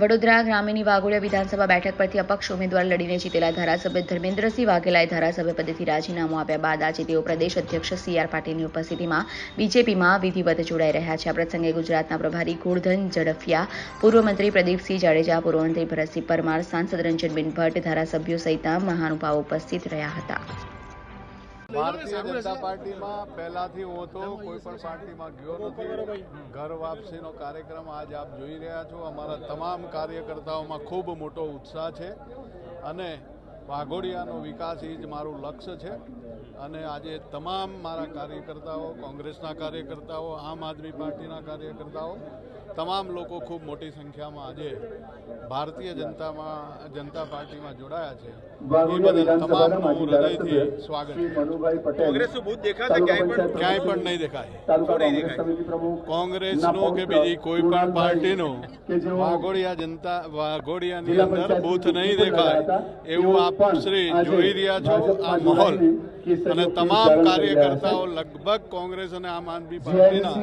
વડોદરા ગ્રામીણની વાઘોડિયા વિધાનસભા બેઠક પરથી અપક્ષ ઉમેદવાર લડીને જીતેલા ધારાસભ્ય ધર્મેન્દ્રસિંહ વાઘેલાએ ધારાસભ્ય પદેથી રાજીનામું આપ્યા બાદ આજે તેઓ પ્રદેશ અધ્યક્ષ સી આર પાટીલની ઉપસ્થિતિમાં બીજેપીમાં વિધિવત જોડાઈ રહ્યા છે. આ પ્રસંગે ગુજરાતના પ્રભારી ગોરધન ઝડફિયા, પૂર્વ મંત્રી પ્રદીપસિંહ જાડેજા, પૂર્વ મંત્રી ભરતસિંહ પરમાર, સાંસદ રંજનબેન ભટ્ટ, ધારાસભ્યો સહિતના મહાનુભાવો ઉપસ્થિત રહ્યા હતા. ભારતીય જનતા પાર્ટીમાં પહેલાથી હું હતો કોઈ પણ પાર્ટીમાં ગયો નથી. ઘર વાપસીનો કાર્યક્રમ આજ આપ જોઈ રહ્યા છો. અમારા તમામ કાર્યકર્તાઓમાં ખૂબ મોટો ઉત્સાહ છે. અને વાઘોડિયાનો વિકાસ એ જ મારું લક્ષ્ય છે. અને આજે તમામ મારા કાર્યકર્તાઓ કોંગ્રેસના કાર્યકર્તાઓ આમ આદમી પાર્ટીના કાર્યકર્તાઓ તમામ લોકો ખૂબ મોટી સંખ્યામાં આજે ભારતીય જનતામાં જનતા પાર્ટીમાં જોડાયા છે. એ બદલ તમામનું હું હૃદયથી સ્વાગત કોંગ્રેસ કોંગ્રેસનું બૂથ દેખાશે ક્યાંય પણ? ક્યાંય પણ નહીં દેખાય. કોંગ્રેસનું કે બીજી કોઈ પણ પાર્ટીનું વાઘોડિયા જનતા વાઘોડિયાની અંદર બૂથ નહીં દેખાય એવું આપ શ્રી જોઈ રહ્યા છો આ માહોલ. અને તમામ કાર્યકર્તાઓ લગભગ કોંગ્રેસ અને આમ આદમી પાર્ટીના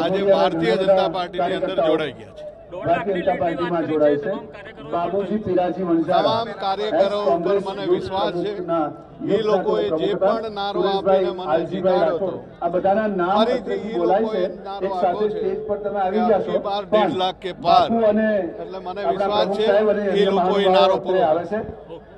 આજે ભારતીય જનતા પાર્ટીની અંદર જોડાઈ ગયા છે. તમામ કાર્યકરો ઉપર મને વિશ્વાસ છે. એ લોકોએ જે પણ નારો આપીને મને જીતાડ્યો હતો. ફરીથી એ લોકોએ નારો આપ્યો છે બાર દેઢ લાખ કે પાર. એટલે મને વિશ્વાસ છે એ લોકો નારો પૂરો કરશે.